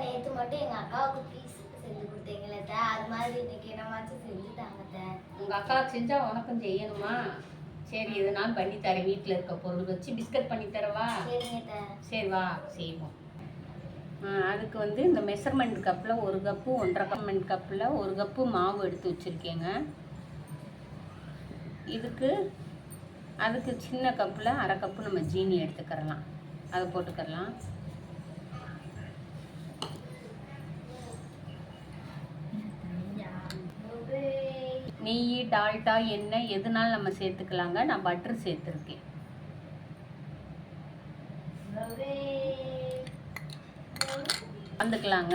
நேத்து மட்டும் எங்க அக்காவுக்கு பீஸ் செஞ்சு கொடுத்தீங்களே அது மாதிரி இன்னைக்கு என்னமாச்சும் செஞ்சு தாங்க உங்கள் அக்கா செஞ்சால் உனக்கும் செய்யணுமா? சரி இது நான் பண்ணி தரேன். வீட்டில் இருக்க பொருள் வச்சு பிஸ்கட் பண்ணி தரவா? சரி வா செய்வோம். அதுக்கு வந்து இந்த மெஷர்மெண்ட் கப்பில் ஒரு கப்பு ஒன்றரை கமெண்ட் கப்பில் ஒரு கப்பு மாவு எடுத்து வச்சுருக்கேங்க. இதுக்கு அதுக்கு சின்ன கப்பில் அரை கப்பு நம்ம ஜீனி எடுத்துக்கிறலாம். அதை போட்டுக்கிறலாம். நெய் டால்டா எண்ணெய் எதுனாலும் நம்ம சேர்த்துக்கலாங்க? நான் பட்டர் சேர்த்துருக்கேன். வந்துக்கலாங்க.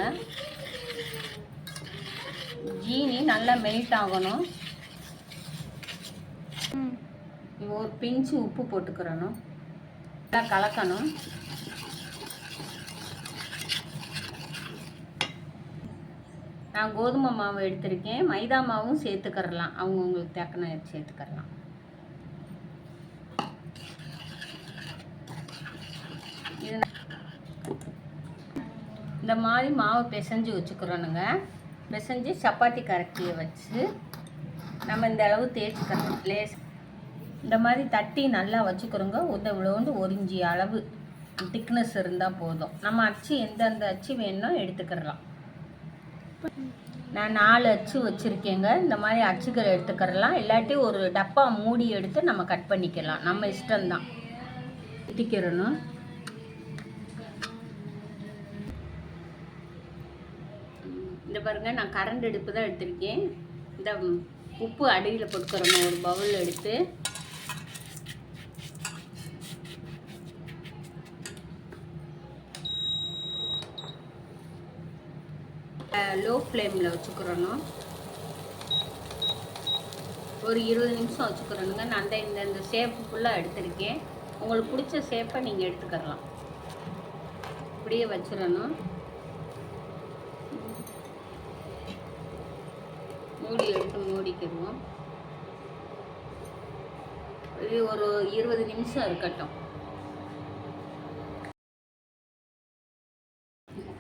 ஜீனி நல்லா மெல்ட் ஆகணும். ஒரு பிஞ்சு உப்பு போட்டுக்கிறணும். நல்லா கலக்கணும். நான் கோதுமை மாவு எடுத்திருக்கேன். மைதா மாவும் சேர்த்துக்கரலாம் அவங்கவுங்களுக்கு தக்கன சேர்த்துக்கிறலாம். இது இந்த மாதிரி மாவு பிசைஞ்சு வச்சுக்கிறோனுங்க பிசைஞ்சு சப்பாத்தி கரட்டியை வச்சு நம்ம இந்த அளவு தேய்ச்சிக்கிறோம் லேஸ் இந்த மாதிரி தட்டி நல்லா வச்சுக்கிறோங்க. உத இவ்வளோண்டு ஒரு இஞ்சி அளவு. திக்னஸ் இருந்தால் போதும். நம்ம அச்சு எந்தெந்த அச்சு வேணுமோ எடுத்துக்கிறலாம். நான் நாலு அச்சு வச்சுருக்கேங்க. இந்த மாதிரி அச்சுகள் எடுத்துக்கிறலாம். இல்லாட்டி ஒரு டப்பா மூடி எடுத்து நம்ம கட் பண்ணிக்கலாம். நம்ம இஷ்டம்தான். ஊற்றிக்கிறணும் இந்த பாருங்க நான் கரண்ட் அடுப்பு தான் எடுத்திருக்கேன். இந்த உப்பு அடியில் போட்டுக்கிறணும் ஒரு பவுல் எடுத்து. லோ ஃப்ளேமில் வச்சுக்கிறணும். ஒரு இருபது நிமிஷம் வச்சுக்கிறணுங்க. நான் அந்த இந்த இந்த ஷேப்பு ஃபுல்லாக எடுத்திருக்கேன். உங்களுக்கு பிடிச்ச ஷேப்பை நீங்கள் எடுத்துக்கிறலாம் இப்படியே வச்சிடணும். மூடி எடுத்து மூடிக்கிடுவோம் இது ஒரு இருபது நிமிஷம் இருக்கட்டும்.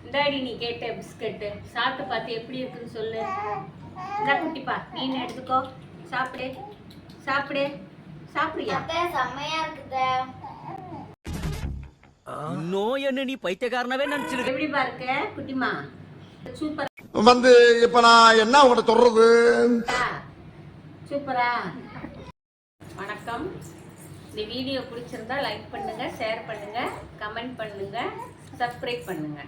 இந்தாடி நீ கேட்ட பிஸ்கட்டு. சாப்பிட்டு பார்த்து எப்படி இருக்குன்னு சொல்லு. இந்த குட்டிப்பா நீ எடுத்துக்கோ. சாப்பிடு. சாப்பிடு. சாப்பிடுறியா அத்தை செம்மையா இருக்குதே. இன்னும் என்ன நீ பைத்தியக்காரனவே நினைச்சிருக்க. எப்படிப்பா இருக்க குட்டிமா? சூப்பரா. வந்து இப்ப நான் என்ன உங்கள்கிட்ட சொல்றது? சூப்பரா. வணக்கம். இந்த வீடியோ பிடிச்சிருந்தா லைக் பண்ணுங்க ஷேர் பண்ணுங்க கமெண்ட் பண்ணுங்க சப்ஸ்கிரைப் பண்ணுங்க.